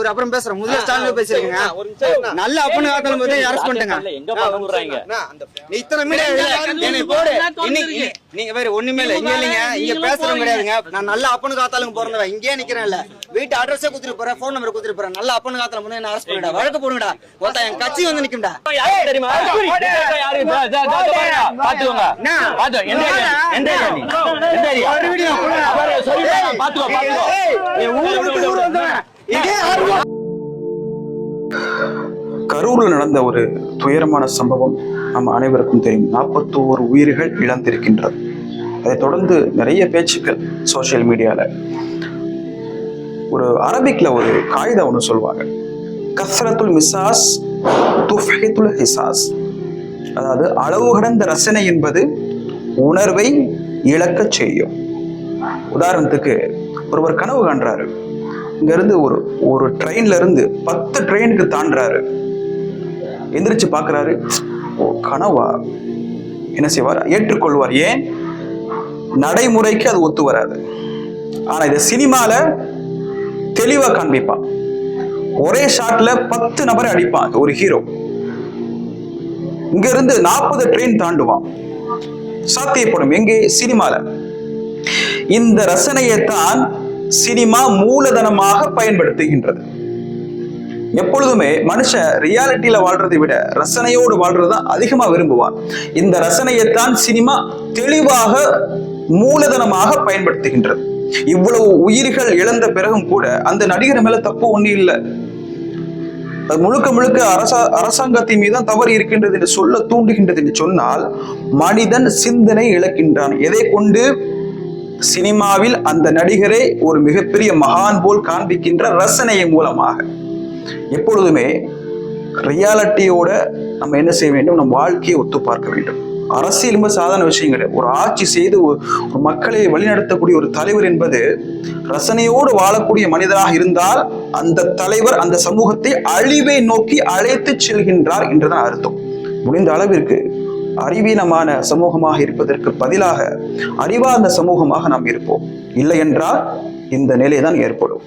ஒரு அப்புறம் பேசுறேன். முதல்ல ஸ்டாலின் பேசிருக்கீங்க. நல்ல அப்பனு போது பண்ணிட்டுங்க நீ இத்தனை மீடியா போடு. இன்னைக்கு நீங்க வேற ஒண்ணுமே இல்ல. இங்க இல்லைங்க. இங்க பேசுறது கிடையாதுங்க. நான் நல்ல அப்பனு காத்தாலும் பிறந்தவன் இங்கே நிக்கிறேன்ல வீட்டு அட்ரஸே குடுத்துட்டு போறேன். ஃபோன் நம்பர் குடுத்துட்டு போறேன். நல்ல அப்பனு காத்தாலும் வந்து என்ன அரெஸ்ட் பண்ணிடா வழக்கு போடுங்கடா. ஒருத்தன் என் கட்சி வந்து நிக்கும்டா. தெரியுமா. பாத்துக்கோங்க. கரூரில் நடந்த ஒரு துயரமான சம்பவம் நம்ம அனைவருக்கும் தெரியும். நாற்பத்தோரு உயிர்கள் இழந்திருக்கின்றது. அதைத் தொடர்ந்து நிறைய பேச்சுக்கள் சோஷியல் மீடியாவில் ஒரு அரபிக்ல ஒரு காகிதம் ஒன்று சொல்லுவாங்க. கஸ்ரத்துல் மிசாஸ் துஃபித்துல் ஹிசாஸ். அதாவது அளவு கடந்த ரசனை என்பது உணர்வை இழக்கச் செய்யும். உதாரணத்துக்கு ஒருவர் கனவு காண்றாரு. இங்கேருந்து ஒரு ஒரு ட்ரெயின்ல இருந்து பத்து ட்ரெயினுக்கு தாண்டுறாரு. எந்திரிச்சு பார்க்குறாரு. ஓ கனவா? என்ன செய்வார்? ஏற்றுக்கொள்வார். ஏன்? நடைமுறைக்கு அது ஒத்து வராது. ஆனா இதை சினிமால தெளிவா காண்பிப்பான். ஒரே ஷாட்ல பத்து நபரை அடிப்பான். ஒரு ஹீரோ. இங்க இருந்து நாற்பது ட்ரெயின் தாண்டுவான். சாத்தியப்படும். எங்கே? சினிமால. இந்த ரசனையை தான் சினிமா மூலதனமாக பயன்படுத்துகின்றது. எப்பொழுதுமே மனுஷன் ரியாலிட்டியில வாழ்றதை விட ரசனையோடு வாழ்றது தான் அதிகமா விரும்புவான். இந்த ரசனையைத்தான் சினிமா தெளிவாக மூலதனமாக பயன்படுத்துகின்றது. இவ்வளவு உயிர்கள் இழந்த பிறகும் கூட அந்த நடிகர் மேல தப்பு ஒண்ணு இல்லை. அது முழுக்க முழுக்க அரச அரசாங்கத்தின் மீது தான் தவறு இருக்கின்றது என்று சொல்ல தூண்டுகின்றது என்று சொன்னால் மனிதன் சிந்தனை இழக்கின்றான். எதை கொண்டு? சினிமாவில் அந்த நடிகரை ஒரு மிகப்பெரிய மகான் போல் காண்பிக்கின்ற ரசனையின் மூலமாக. எப்பொழுதுமே ரியாலிட்டியோட நம்ம என்ன செய்ய வேண்டும்? நம் வாழ்க்கையை ஒத்து பார்க்க வேண்டும். அரசியல் என்பது சாதாரண விஷயம் கிடையாது ஒரு ஆட்சி செய்து ஒரு ஒரு மக்களை வழிநடத்தக்கூடிய ஒரு தலைவர் என்பது ரசனையோடு வாழக்கூடிய மனிதராக இருந்தால் அந்த தலைவர் அந்த சமூகத்தை அழிவை நோக்கி அழைத்து செல்கின்றார் என்றுதான் அர்த்தம். முடிந்த அளவிற்கு அறிவீனமான சமூகமாக இருப்பதற்கு பதிலாக அறிவார்ந்த சமூகமாக நாம் இருப்போம். இல்லை என்றால் இந்த நிலை தான் ஏற்படும்.